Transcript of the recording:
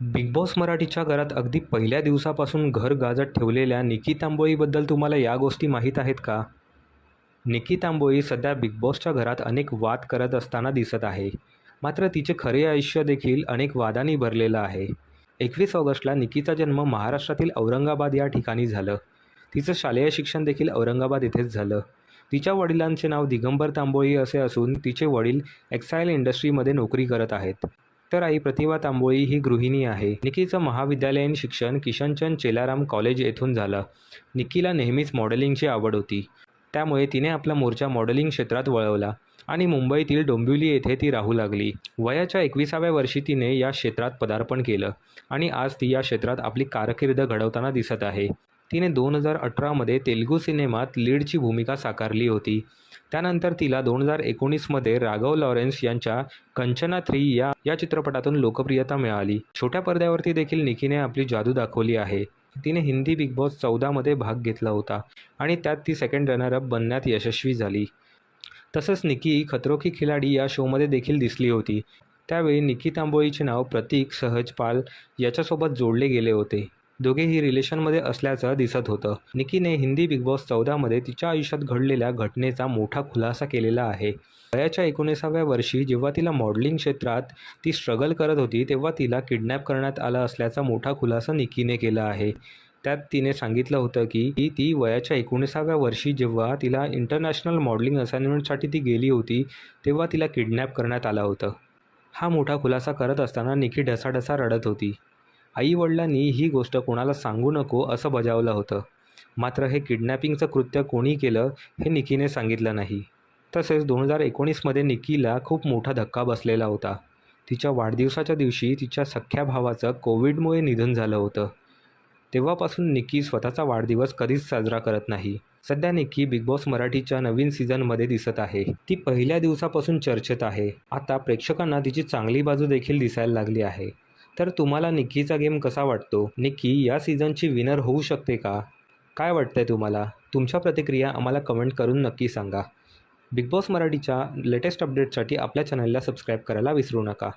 Big boss मराठीच्या घरात अगदी पहिल्या दिवसापासून घर गाजत ठेवलेल्या निकी तांबोळीबद्दल तुम्हाला या गोष्टी माहीत आहेत का? निकी तांबोळी सध्या बिग बॉसच्या घरात अनेक वाद करत असताना दिसत आहे. मात्र तिचे खरे आयुष्य देखील अनेक वादांनी भरलेलं आहे. एकवीस ऑगस्टला निकीचा जन्म महाराष्ट्रातील औरंगाबाद या ठिकाणी झालं. तिचं शालेय शिक्षण देखील औरंगाबाद येथेच झालं. तिच्या वडिलांचे नाव दिगंबर तांबोळी असे असून तिचे वडील एक्साईल इंडस्ट्रीमध्ये नोकरी करत आहेत. तर आई प्रतिभा तांबोळी ही गृहिणी आहे. निकीचं महाविद्यालयीन शिक्षण किशनचंद चेलाराम कॉलेज येथून झालं. निकीला नेहमीच मॉडेलिंगची आवड होती. त्यामुळे तिने आपला मोर्चा मॉडेलिंग क्षेत्रात वळवला आणि मुंबईतील डोंबिवली येथे ती राहू लागली. वयाच्या एकविसाव्या वर्षी तिने या क्षेत्रात पदार्पण केलं आणि आज ती या क्षेत्रात आपली कारकीर्द घडवताना दिसत आहे. तिने दोन हजार अठरामध्ये तेलुगू सिनेमात लीडची भूमिका साकारली होती. त्यानंतर तिला दोन हजार एकोणीसमध्ये राघव लॉरेन्स यांच्या कंचना थ्री या या चित्रपटातून लोकप्रियता मिळाली. छोट्या पडद्यावरती देखील निकीने आपली जादू दाखवली आहे. तिने हिंदी बिग बॉस चौदामध्ये भाग घेतला होता आणि त्यात ती सेकंड रनरअप बनण्यात यशस्वी झाली. तसंच निकी खतरो की खिलाडी या शोमध्ये देखील दिसली होती. त्यावेळी निकी तांबोळीचे नाव प्रतीक सहजपाल याच्यासोबत जोडले गेले होते. दोघेही रिलेशनमध्ये असल्याचं दिसत होतं. निकीने हिंदी बिग बॉस चौदामध्ये तिच्या आयुष्यात घडलेल्या घटनेचा मोठा खुलासा केलेला आहे. वयाच्या एकोणीसाव्या वर्षी जेव्हा तिला मॉडेलिंग क्षेत्रात ती स्ट्रगल करत होती तेव्हा तिला किडनॅप करण्यात आलं असल्याचा मोठा खुलासा निकीने केला आहे. त्यात तिने सांगितलं होतं की ती ती वयाच्या एकोणीसाव्या वर्षी जेव्हा तिला इंटरनॅशनल मॉडेलिंग असाइनमेंटसाठी ती गेली होती तेव्हा तिला किडनॅप करण्यात आलं होतं. हा मोठा खुलासा करत असताना निकी ढसाढसा रडत होती. आईवडिलांनी ही गोष्ट कोणाला सांगू नको असं बजावलं होतं. मात्र हे किडनॅपिंगचं कृत्य कोणी केलं हे निकीने सांगितलं नाही. तसेच दोन हजार एकोणीसमध्ये निकीला खूप मोठा धक्का बसलेला होता. तिच्या वाढदिवसाच्या दिवशी तिच्या सख्ख्या भावाचं कोविडमुळे निधन झालं होतं. तेव्हापासून निकी स्वतःचा वाढदिवस कधीच साजरा करत नाही. सध्या निकी बिग बॉस मराठीच्या नवीन सीझनमध्ये दिसत आहे. ती पहिल्या दिवसापासून चर्चेत आहे. आता प्रेक्षकांना तिची चांगली बाजू देखील दिसायला लागली आहे. तर तुम्हाला निक्कीचा गेम कसा वाटतो? निक्की या सीझनची विनर होऊ शकते का? काय वाटतंय तुम्हाला? तुमच्या प्रतिक्रिया आम्हाला कमेंट करून नक्की सांगा. बिग बॉस मराठीच्या लेटेस्ट अपडेटसाठी आपल्या चॅनलला सबस्क्राईब करायला विसरू नका.